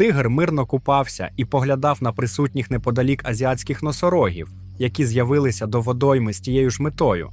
Тигр мирно купався і поглядав на присутніх неподалік азіатських носорогів, які з'явилися до водойми з тією ж метою.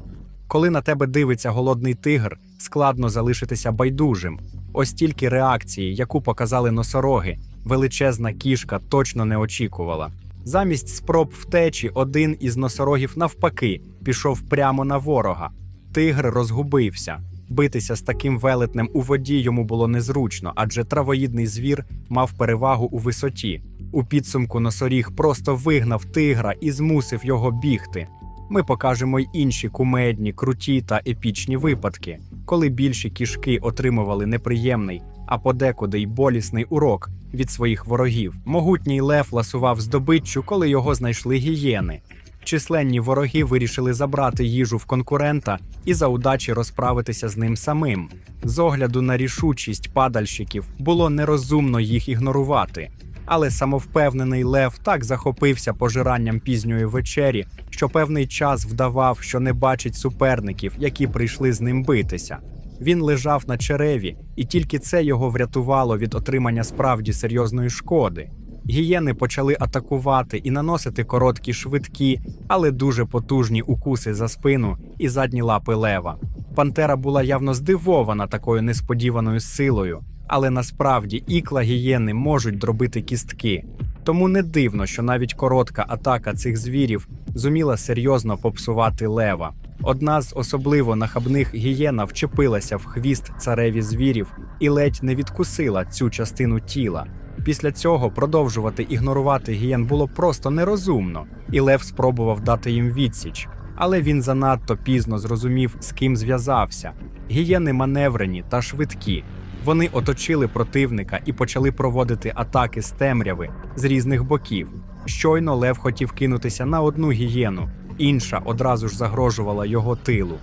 Коли на тебе дивиться голодний тигр, складно залишитися байдужим. Ось тільки реакції, яку показали носороги, величезна кішка точно не очікувала. Замість спроб втечі, один із носорогів навпаки пішов прямо на ворога. Тигр розгубився. Битися з таким велетнем у воді йому було незручно, адже травоїдний звір мав перевагу у висоті. У підсумку носоріг просто вигнав тигра і змусив його бігти. Ми покажемо й інші кумедні, круті та епічні випадки, коли більші кішки отримували неприємний, а подекуди й болісний урок від своїх ворогів. Могутній лев ласував здобиччю, коли його знайшли гієни. Численні вороги вирішили забрати їжу в конкурента і за удачі розправитися з ним самим. З огляду на рішучість падальщиків було нерозумно їх ігнорувати. Але самовпевнений лев так захопився пожиранням пізньої вечері, що певний час вдавав, що не бачить суперників, які прийшли з ним битися. Він лежав на череві, і тільки це його врятувало від отримання справді серйозної шкоди. Гієни почали атакувати і наносити короткі, швидкі, але дуже потужні укуси за спину і задні лапи лева. Пантера була явно здивована такою несподіваною силою, але насправді ікла гієни можуть дробити кістки. Тому не дивно, що навіть коротка атака цих звірів зуміла серйозно попсувати лева. Одна з особливо нахабних гієна вчепилася в хвіст цареві звірів і ледь не відкусила цю частину тіла. Після цього продовжувати ігнорувати гієн було просто нерозумно, і Лев спробував дати їм відсіч. Але він занадто пізно зрозумів, з ким зв'язався. Гієни маневрені та швидкі. Вони оточили противника і почали проводити атаки з темряви з різних боків. Щойно Лев хотів кинутися на одну гієну, інша одразу ж загрожувала його тилу.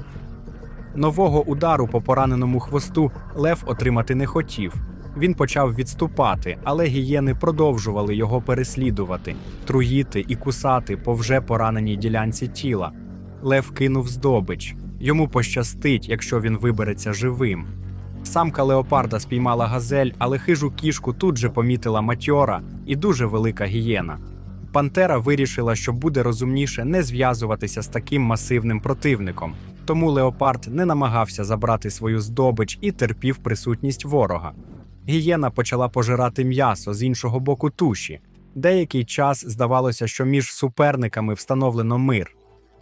Нового удару по пораненому хвосту Лев отримати не хотів. Він почав відступати, але гієни продовжували його переслідувати, труїти і кусати по вже пораненій ділянці тіла. Лев кинув здобич. Йому пощастить, якщо він вибереться живим. Самка леопарда спіймала газель, але хижу кішку тут же помітила матьора і дуже велика гієна. Пантера вирішила, що буде розумніше не зв'язуватися з таким масивним противником, тому леопард не намагався забрати свою здобич і терпів присутність ворога. Гієна почала пожирати м'ясо з іншого боку туші. Деякий час здавалося, що між суперниками встановлено мир.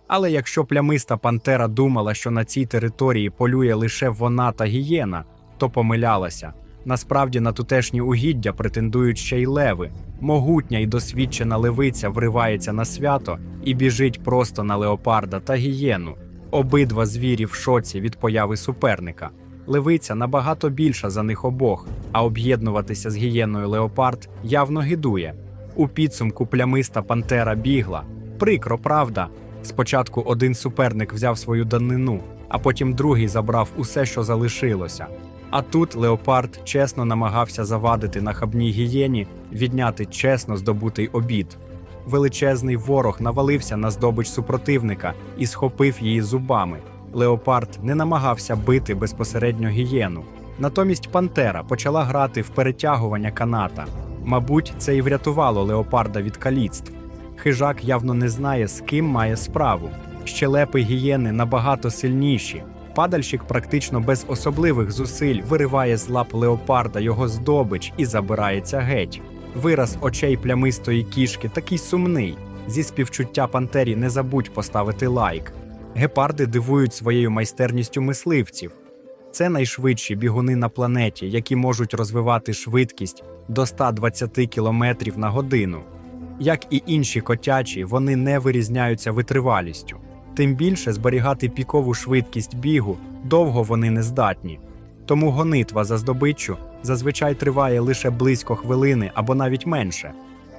Але якщо плямиста пантера думала, що на цій території полює лише вона та гієна, то помилялася. Насправді на тутешні угіддя претендують ще й леви. Могутня і досвідчена левиця вривається на свято і біжить просто на леопарда та гієну. Обидва звірі в шоці від появи суперника. Левиця набагато більша за них обох, а об'єднуватися з гієною леопард явно гидує. У підсумку плямиста пантера бігла. Прикро, правда. Спочатку один суперник взяв свою данину, а потім другий забрав усе, що залишилося. А тут леопард чесно намагався завадити нахабній гієні відняти чесно здобутий обід. Величезний ворог навалився на здобич супротивника і схопив її зубами. Леопард не намагався бити безпосередньо гієну. Натомість Пантера почала грати в перетягування каната. Мабуть, це і врятувало леопарда від каліцтв. Хижак явно не знає, з ким має справу. Щелепи гієни набагато сильніші. Падальщик практично без особливих зусиль вириває з лап леопарда його здобич і забирається геть. Вираз очей плямистої кішки такий сумний. Зі співчуття пантері не забудь поставити лайк. Гепарди дивують своєю майстерністю мисливців. Це найшвидші бігуни на планеті, які можуть розвивати швидкість до 120 км на годину. Як і інші котячі, вони не вирізняються витривалістю. Тим більше зберігати пікову швидкість бігу довго вони не здатні. Тому гонитва за здобиччю зазвичай триває лише близько хвилини або навіть менше.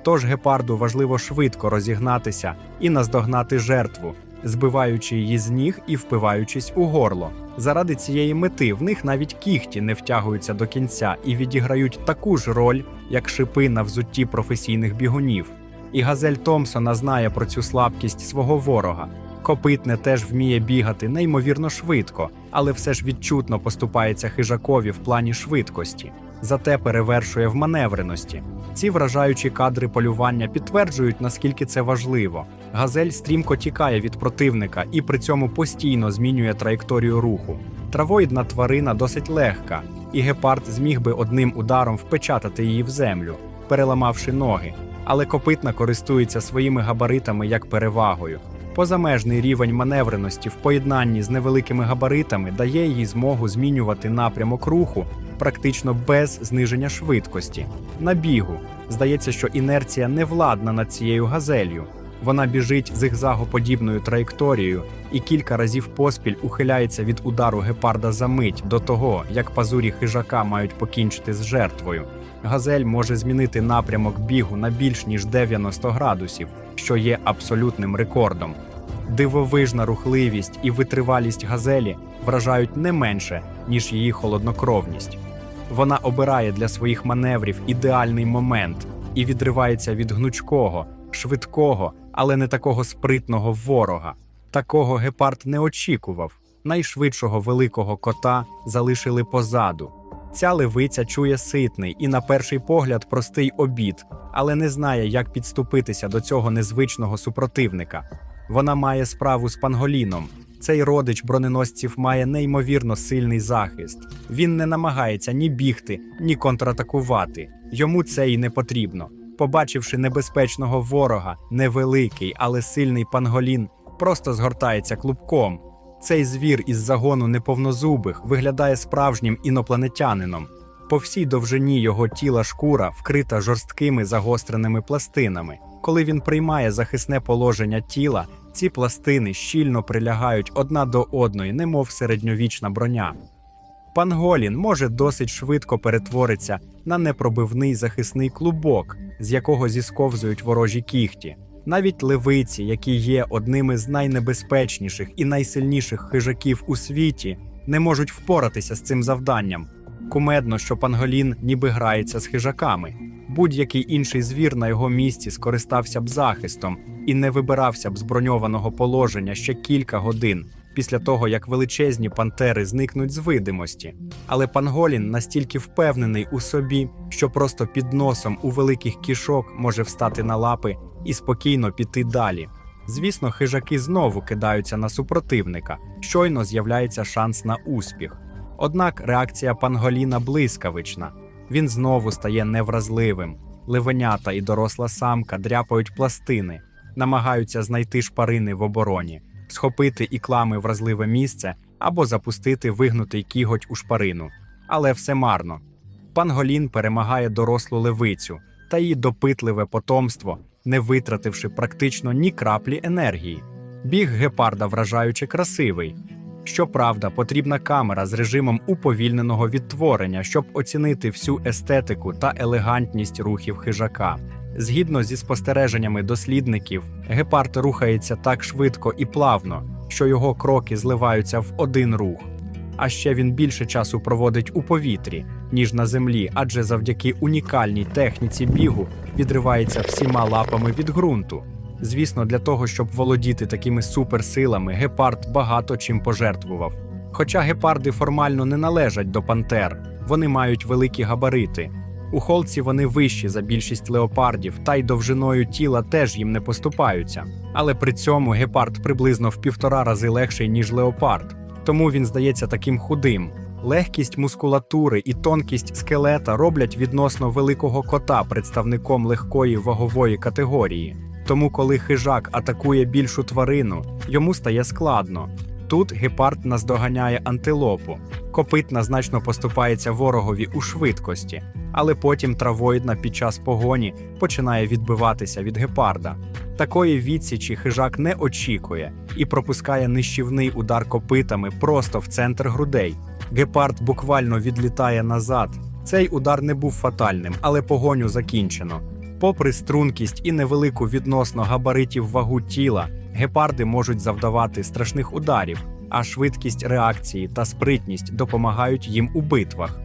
Тож гепарду важливо швидко розігнатися і наздогнати жертву, збиваючи її з ніг і впиваючись у горло. Заради цієї мети в них навіть кіхті не втягуються до кінця і відіграють таку ж роль, як шипи на взутті професійних бігунів. І газель Томпсона знає про цю слабкість свого ворога. Копитне теж вміє бігати неймовірно швидко, але все ж відчутно поступається хижакові в плані швидкості. зате перевершує в маневреності. Ці вражаючі кадри полювання підтверджують, наскільки це важливо. Газель стрімко тікає від противника і при цьому постійно змінює траєкторію руху. Травоїдна тварина досить легка, і гепард зміг би одним ударом впечатати її в землю, переламавши ноги. Але копитна користується своїми габаритами як перевагою. Позамежний рівень маневреності в поєднанні з невеликими габаритами дає їй змогу змінювати напрямок руху практично без зниження швидкості. На бігу здається, що інерція не владна над цією газелью. Вона біжить зигзагоподібною траєкторією і кілька разів поспіль ухиляється від удару гепарда за мить до того, як пазурі хижака мають покінчити з жертвою. Газель може змінити напрямок бігу на більш ніж 90 градусів, що є абсолютним рекордом. Дивовижна рухливість і витривалість газелі вражають не менше, ніж її холоднокровність. Вона обирає для своїх маневрів ідеальний момент і відривається від гнучкого, швидкого, але не такого спритного ворога. Такого гепард не очікував. Найшвидшого великого кота залишили позаду. Ця левиця чує ситний і, на перший погляд, простий обід, але не знає, як підступитися до цього незвичного супротивника. Вона має справу з панголіном. Цей родич броненосців має неймовірно сильний захист. Він не намагається ні бігти, ні контратакувати. Йому це й не потрібно. Побачивши небезпечного ворога, невеликий, але сильний панголін просто згортається клубком. Цей звір із загону неповнозубих виглядає справжнім інопланетянином. По всій довжині його тіла шкура вкрита жорсткими загостреними пластинами. Коли він приймає захисне положення тіла, ці пластини щільно прилягають одна до одної, немов середньовічна броня. Панголін може досить швидко перетворитися на непробивний захисний клубок, з якого зісковзують ворожі кіхті. Навіть левиці, які є одними з найнебезпечніших і найсильніших хижаків у світі, не можуть впоратися з цим завданням. Кумедно, що панголін ніби грається з хижаками. Будь-який інший звір на його місці скористався б захистом і не вибирався б з броньованого положення ще кілька годин після того, як величезні пантери зникнуть з видимості. Але панголін настільки впевнений у собі, що просто під носом у великих кішок може встати на лапи і спокійно піти далі. Звісно, хижаки знову кидаються на супротивника, щойно з'являється шанс на успіх. Однак реакція панголіна блискавична. Він знову стає невразливим. Ливенята і доросла самка дряпають пластини, намагаються знайти шпарини в обороні, схопити іклами вразливе місце або запустити вигнутий кіготь у шпарину. Але все марно. Панголін перемагає дорослу левицю та її допитливе потомство, не витративши практично ні краплі енергії. Біг гепарда вражаюче красивий. Щоправда, потрібна камера з режимом уповільненого відтворення, щоб оцінити всю естетику та елегантність рухів хижака. Згідно зі спостереженнями дослідників, гепард рухається так швидко і плавно, що його кроки зливаються в один рух. А ще він більше часу проводить у повітрі, ніж на землі, адже завдяки унікальній техніці бігу відривається всіма лапами від ґрунту. Звісно, для того, щоб володіти такими суперсилами, гепард багато чим пожертвував. Хоча гепарди формально не належать до пантер, вони мають великі габарити. У холці вони вищі за більшість леопардів, та й довжиною тіла теж їм не поступаються. Але при цьому гепард приблизно в півтора рази легший, ніж леопард, тому він здається таким худим. Легкість мускулатури і тонкість скелета роблять відносно великого кота представником легкої вагової категорії. Тому, коли хижак атакує більшу тварину, йому стає складно. Тут гепард наздоганяє антилопу. Копитна значно поступається ворогові у швидкості, але потім травоїдна під час погоні починає відбиватися від гепарда. Такої відсічі хижак не очікує і пропускає нищівний удар копитами просто в центр грудей. Гепард буквально відлітає назад. Цей удар не був фатальним, але погоню закінчено. Попри стрункість і невелику відносно габаритів вагу тіла, гепарди можуть завдавати страшних ударів, а швидкість реакції та спритність допомагають їм у битвах.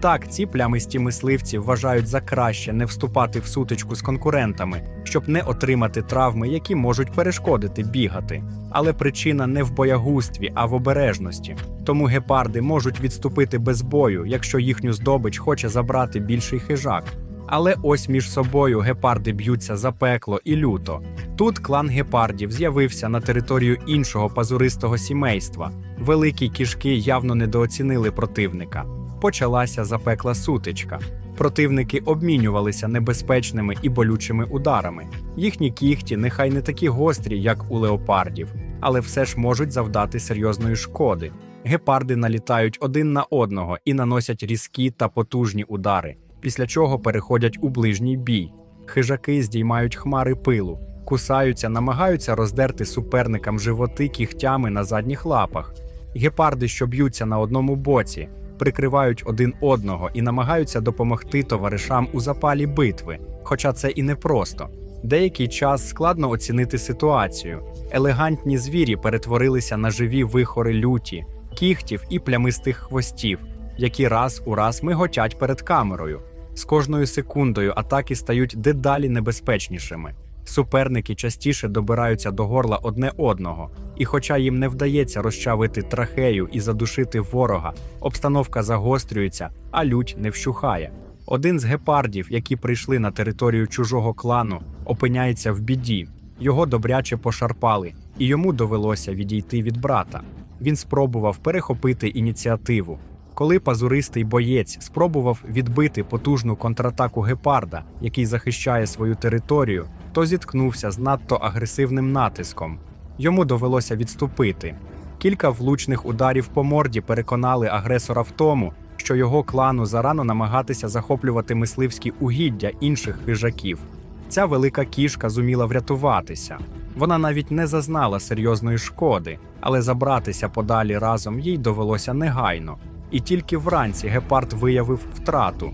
Так, ці плямисті мисливці вважають за краще не вступати в сутичку з конкурентами, щоб не отримати травми, які можуть перешкодити бігати. Але причина не в боягустві, а в обережності. Тому гепарди можуть відступити без бою, якщо їхню здобич хоче забрати більший хижак. Але ось між собою гепарди б'ються за пекло і люто. Тут клан гепардів з'явився на територію іншого пазуристого сімейства. Великі кішки явно недооцінили противника. Почалася запекла сутичка. Противники обмінювалися небезпечними і болючими ударами. Їхні кігті нехай не такі гострі, як у леопардів, але все ж можуть завдати серйозної шкоди. Гепарди налітають один на одного і наносять різкі та потужні удари, після чого переходять у ближній бій. Хижаки здіймають хмари пилу, кусаються, намагаються роздерти суперникам животи кігтями на задніх лапах. Гепарди, що б'ються на одному боці, прикривають один одного і намагаються допомогти товаришам у запалі битви, хоча це і непросто. Деякий час складно оцінити ситуацію. Елегантні звірі перетворилися на живі вихори люті, кігтів і плямистих хвостів, які раз у раз миготять перед камерою. З кожною секундою атаки стають дедалі небезпечнішими. Суперники частіше добираються до горла одне одного, і хоча їм не вдається розчавити трахею і задушити ворога, обстановка загострюється, а лють не вщухає. Один з гепардів, які прийшли на територію чужого клану, опиняється в біді. Його добряче пошарпали, і йому довелося відійти від брата. Він спробував перехопити ініціативу. Коли пазуристий боєць спробував відбити потужну контратаку гепарда, який захищає свою територію, то зіткнувся з надто агресивним натиском. Йому довелося відступити. Кілька влучних ударів по морді переконали агресора в тому, що його клану зарано намагатися захоплювати мисливські угіддя інших хижаків. Ця велика кішка зуміла врятуватися. Вона навіть не зазнала серйозної шкоди, але забратися подалі разом їй довелося негайно. І тільки вранці гепард виявив втрату.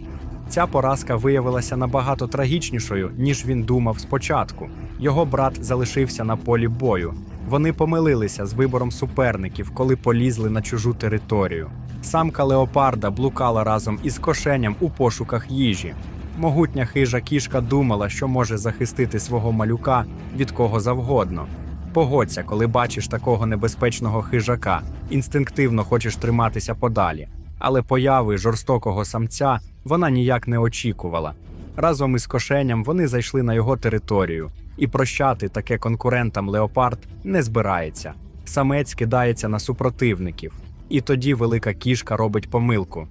Ця поразка виявилася набагато трагічнішою, ніж він думав спочатку. Його брат залишився на полі бою. Вони помилилися з вибором суперників, коли полізли на чужу територію. Самка леопарда блукала разом із кошеням у пошуках їжі. Могутня хижа кішка думала, що може захистити свого малюка від кого завгодно. Погодься, коли бачиш такого небезпечного хижака, інстинктивно хочеш триматися подалі. Але появи жорстокого самця вона ніяк не очікувала. Разом із кошеням вони зайшли на його територію, і прощати таке конкурентам леопард не збирається. Самець кидається на супротивників, і тоді велика кішка робить помилку.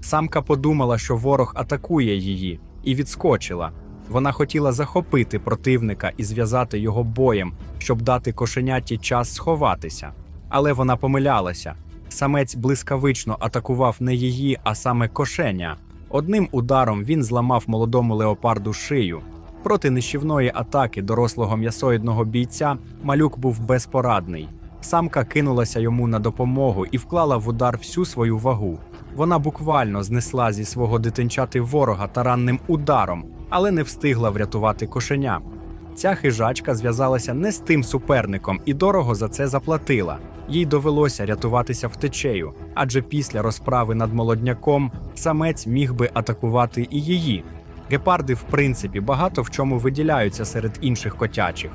Самка подумала, що ворог атакує її, і відскочила. Вона хотіла захопити противника і зв'язати його боєм, щоб дати кошеняті час сховатися. Але вона помилялася. Самець блискавично атакував не її, а саме кошеня. Одним ударом він зламав молодому леопарду шию. Проти нищівної атаки дорослого м'ясоїдного бійця малюк був безпорадний. Самка кинулася йому на допомогу і вклала в удар всю свою вагу. Вона буквально знесла зі свого дитинчати ворога таранним ударом, але не встигла врятувати кошеня. Ця хижачка зв'язалася не з тим суперником і дорого за це заплатила. Їй довелося рятуватися втечею, адже після розправи над молодняком самець міг би атакувати і її. Гепарди, в принципі, багато в чому виділяються серед інших котячих.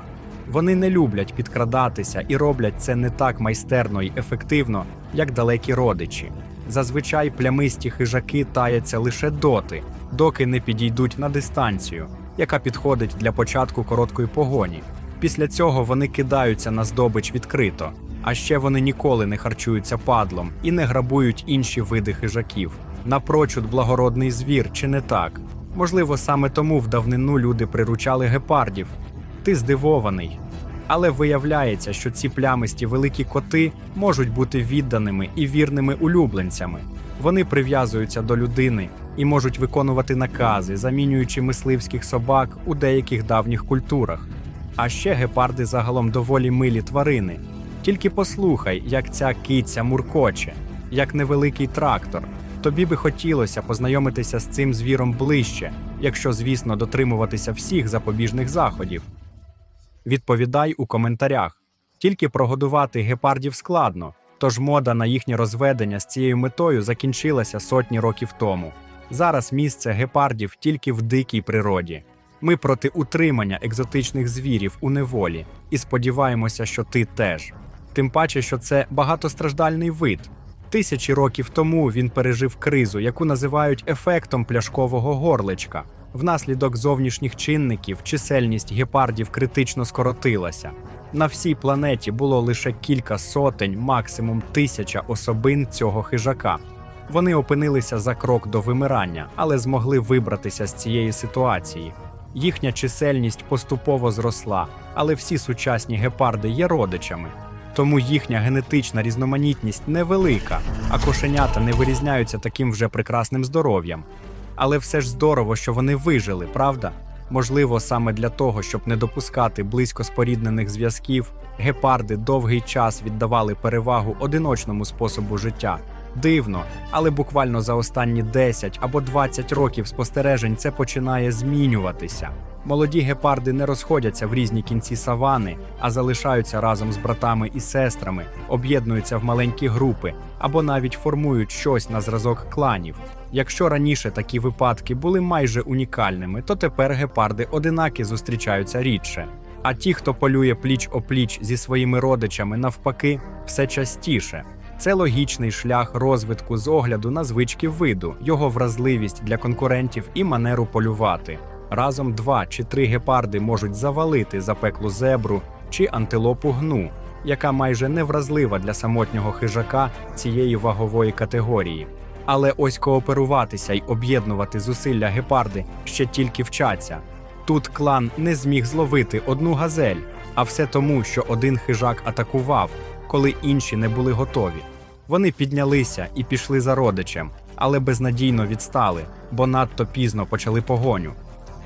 Вони не люблять підкрадатися і роблять це не так майстерно і ефективно, як далекі родичі. Зазвичай плямисті хижаки таяться лише доти, доки не підійдуть на дистанцію, яка підходить для початку короткої погоні. Після цього вони кидаються на здобич відкрито, а ще вони ніколи не харчуються падлом і не грабують інші види хижаків. Напрочуд благородний звір, чи не так? Можливо, саме тому в давнину люди приручали гепардів. Ти здивований. Але виявляється, що ці плямисті великі коти можуть бути відданими і вірними улюбленцями. Вони прив'язуються до людини і можуть виконувати накази, замінюючи мисливських собак у деяких давніх культурах. А ще гепарди загалом доволі милі тварини. Тільки послухай, як ця киця муркоче, як невеликий трактор. Тобі би хотілося познайомитися з цим звіром ближче, якщо, звісно, дотримуватися всіх запобіжних заходів. Відповідай у коментарях. Тільки прогодувати гепардів складно, Тож мода на їхнє розведення з цією метою закінчилася сотні років тому. Зараз місце гепардів тільки в дикій природі. Ми проти утримання екзотичних звірів у неволі і сподіваємося, що ти теж. Тим паче, що це багатостраждальний вид. Тисячі років тому він пережив кризу, яку називають ефектом пляшкового горличка. Внаслідок зовнішніх чинників чисельність гепардів критично скоротилася. На всій планеті було лише кілька сотень, максимум тисяча особин цього хижака. Вони опинилися за крок до вимирання, але змогли вибратися з цієї ситуації. Їхня чисельність поступово зросла, але всі сучасні гепарди є родичами. Тому їхня генетична різноманітність невелика, а кошенята не вирізняються таким вже прекрасним здоров'ям. Але все ж здорово, що вони вижили, правда? Можливо, саме для того, щоб не допускати близько споріднених зв'язків, гепарди довгий час віддавали перевагу одиночному способу життя. Дивно, але буквально за останні 10 або 20 років спостережень це починає змінюватися. Молоді гепарди не розходяться в різні кінці савани, а залишаються разом з братами і сестрами, об'єднуються в маленькі групи або навіть формують щось на зразок кланів. Якщо раніше такі випадки були майже унікальними, то тепер гепарди одинаки зустрічаються рідше. А ті, хто полює пліч опліч зі своїми родичами, навпаки, все частіше. Це логічний шлях розвитку з огляду на звички виду, його вразливість для конкурентів і манеру полювати. Разом два чи три гепарди можуть завалити запеклу зебру чи антилопу гну, яка майже не вразлива для самотнього хижака цієї вагової категорії. Але ось кооперуватися й об'єднувати зусилля гепарди ще тільки вчаться. Тут клан не зміг зловити одну газель, а все тому, що один хижак атакував, коли інші не були готові. Вони піднялися і пішли за родичем, але безнадійно відстали, бо надто пізно почали погоню.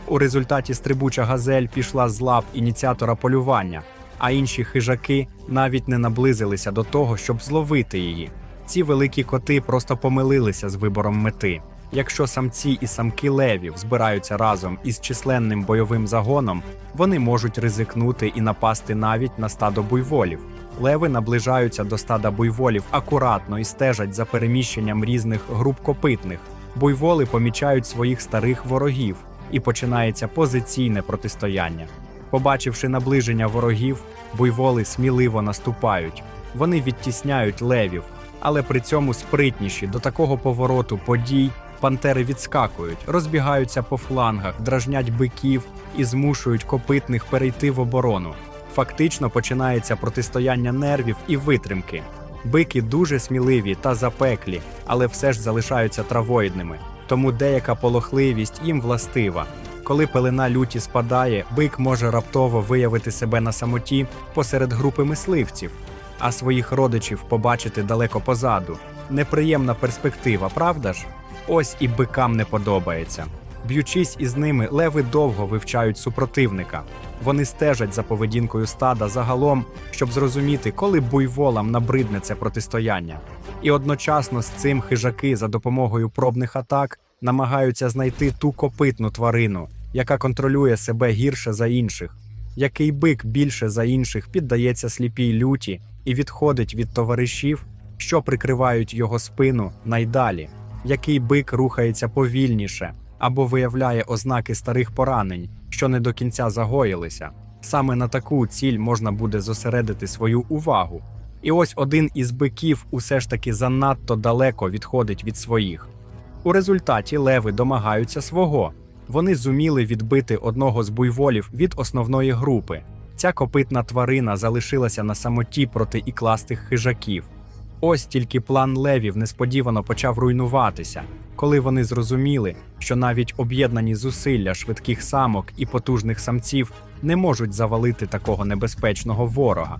У результаті стрибуча газель пішла з лап ініціатора полювання, а інші хижаки навіть не наблизилися до того, щоб зловити її. Ці великі коти просто помилилися з вибором мети. Якщо самці і самки левів збираються разом із численним бойовим загоном, вони можуть ризикнути і напасти навіть на стадо буйволів. Леви наближаються до стада буйволів акуратно і стежать за переміщенням різних груп копитних. Буйволи помічають своїх старих ворогів, і починається позиційне протистояння. Побачивши наближення ворогів, буйволи сміливо наступають. Вони відтісняють левів, але при цьому спритніші до такого повороту подій пантери відскакують, розбігаються по флангах, дражнять биків і змушують копитних перейти в оборону. Фактично починається протистояння нервів і витримки. Бики дуже сміливі та запеклі, але все ж залишаються травоїдними, тому деяка полохливість їм властива. Коли пелена люті спадає, бик може раптово виявити себе на самоті посеред групи мисливців, а своїх родичів побачити далеко позаду. Неприємна перспектива, правда ж? Ось і бикам не подобається. Б'ючись із ними, леви довго вивчають супротивника. Вони стежать за поведінкою стада загалом, щоб зрозуміти, коли буйволам набридне це протистояння. І одночасно з цим хижаки за допомогою пробних атак намагаються знайти ту копитну тварину, яка контролює себе гірше за інших. Який бик більше за інших піддається сліпій люті і відходить від товаришів, що прикривають його спину найдалі, який бик рухається повільніше або виявляє ознаки старих поранень, що не до кінця загоїлися. Саме на таку ціль можна буде зосередити свою увагу. І ось один із биків усе ж таки занадто далеко відходить від своїх. У результаті леви домагаються свого. Вони зуміли відбити одного з буйволів від основної групи. Ця копитна тварина залишилася на самоті проти ікластих хижаків. Ось тільки план левів несподівано почав руйнуватися, коли вони зрозуміли, що навіть об'єднані зусилля швидких самок і потужних самців не можуть завалити такого небезпечного ворога.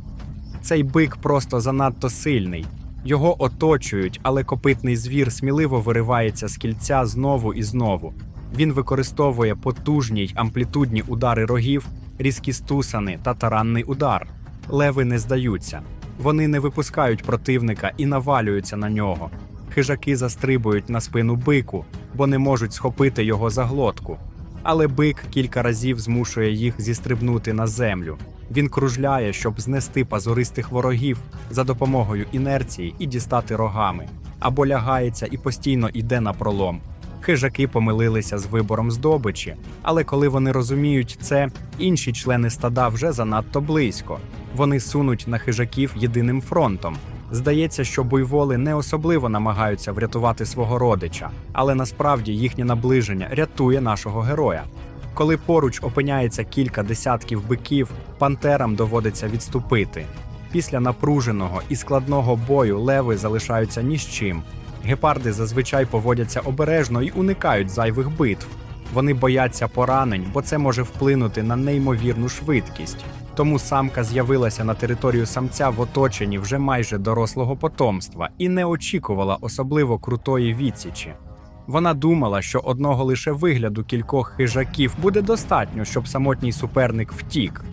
Цей бик просто занадто сильний. Його оточують, але копитний звір сміливо виривається з кільця знову і знову. Він використовує потужні й амплітудні удари рогів, різкі стусани та таранний удар. Леви не здаються. Вони не випускають противника і навалюються на нього. Хижаки застрибують на спину бику, бо не можуть схопити його за глотку. Але бик кілька разів змушує їх зістрибнути на землю. Він кружляє, щоб знести пазуристих ворогів за допомогою інерції і дістати рогами, або лягається і постійно йде на пролом. Хижаки помилилися з вибором здобичі, але коли вони розуміють це, інші члени стада вже занадто близько. Вони сунуть на хижаків єдиним фронтом. Здається, що буйволи не особливо намагаються врятувати свого родича, але насправді їхнє наближення рятує нашого героя. Коли поруч опиняється кілька десятків биків, пантерам доводиться відступити. Після напруженого і складного бою леви залишаються ні з чим. Гепарди зазвичай поводяться обережно і уникають зайвих битв. Вони бояться поранень, бо це може вплинути на неймовірну швидкість. Тому самка з'явилася на територію самця в оточенні вже майже дорослого потомства і не очікувала особливо крутої відсічі. Вона думала, що одного лише вигляду кількох хижаків буде достатньо, щоб самотній суперник втік.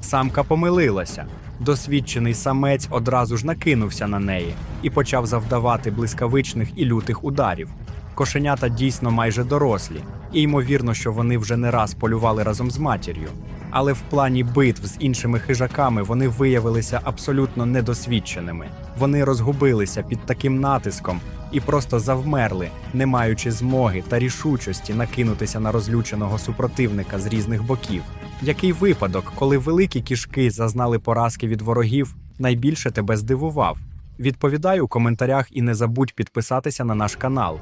Самка помилилася. Досвідчений самець одразу ж накинувся на неї і почав завдавати блискавичних і лютих ударів. Кошенята дійсно майже дорослі, і ймовірно, що вони вже не раз полювали разом з матір'ю. Але в плані битв з іншими хижаками вони виявилися абсолютно недосвідченими. Вони розгубилися під таким натиском і просто завмерли, не маючи змоги та рішучості накинутися на розлюченого супротивника з різних боків. Який випадок, коли великі кішки зазнали поразки від ворогів, найбільше тебе здивував? Відповідай у коментарях і не забудь підписатися на наш канал.